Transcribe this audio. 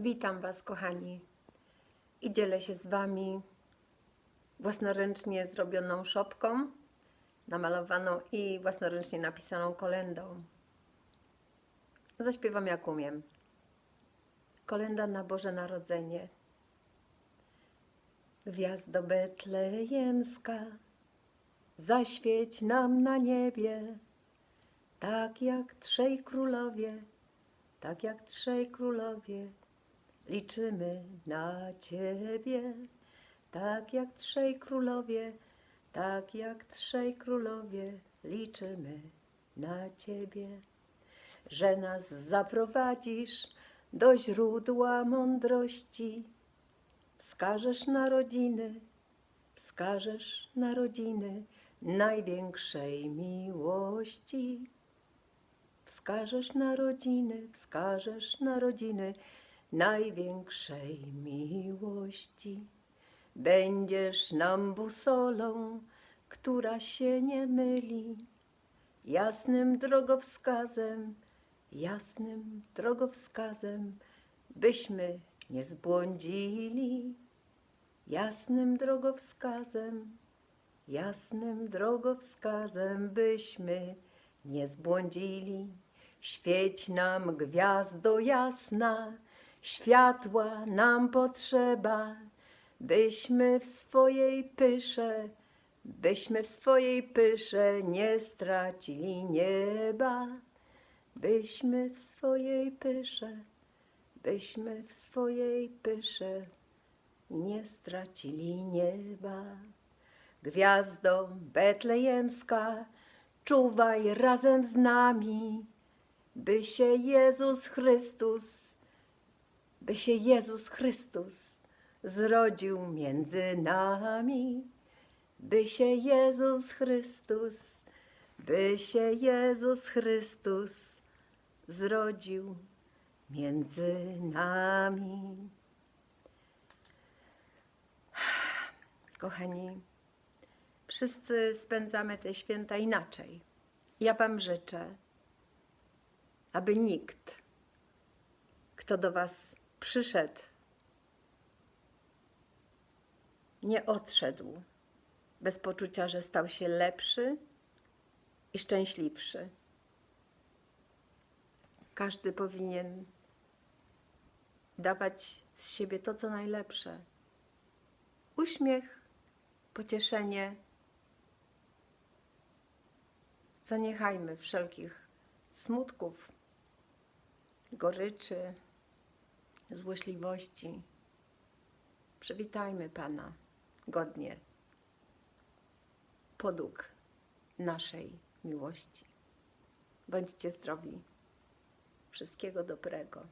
Witam Was, kochani, i dzielę się z Wami własnoręcznie zrobioną szopką, namalowaną i własnoręcznie napisaną kolendą. Zaśpiewam jak umiem. Kolenda na Boże Narodzenie. Gwiazdo betlejemska, zaświeć nam na niebie, tak jak trzej królowie, tak jak trzej królowie. Liczymy na Ciebie, tak jak trzej królowie, tak jak trzej królowie, liczymy na Ciebie, że nas zaprowadzisz do źródła mądrości, wskażesz narodziny, wskażesz narodziny największej miłości. Wskażesz narodziny, wskażesz narodziny największej miłości. Będziesz nam busolą, która się nie myli, jasnym drogowskazem, jasnym drogowskazem, byśmy nie zbłądzili. Jasnym drogowskazem, jasnym drogowskazem, byśmy nie zbłądzili. Świeć nam gwiazdo jasna, światła nam potrzeba, byśmy w swojej pysze, byśmy w swojej pysze nie stracili nieba, byśmy w swojej pysze, byśmy w swojej pysze nie stracili nieba. Gwiazdo betlejemska, czuwaj razem z nami, by się Jezus Chrystus, by się Jezus Chrystus zrodził między nami, by się Jezus Chrystus, by się Jezus Chrystus zrodził między nami. Kochani, wszyscy spędzamy te święta inaczej. Ja Wam życzę, aby nikt, kto do Was przyszedł, nie odszedł bez poczucia, że stał się lepszy i szczęśliwszy. Każdy powinien dawać z siebie to, co najlepsze. Uśmiech, pocieszenie. Zaniechajmy wszelkich smutków, goryczy, złośliwości. Przywitajmy Pana godnie, podług naszej miłości. Bądźcie zdrowi. Wszystkiego dobrego.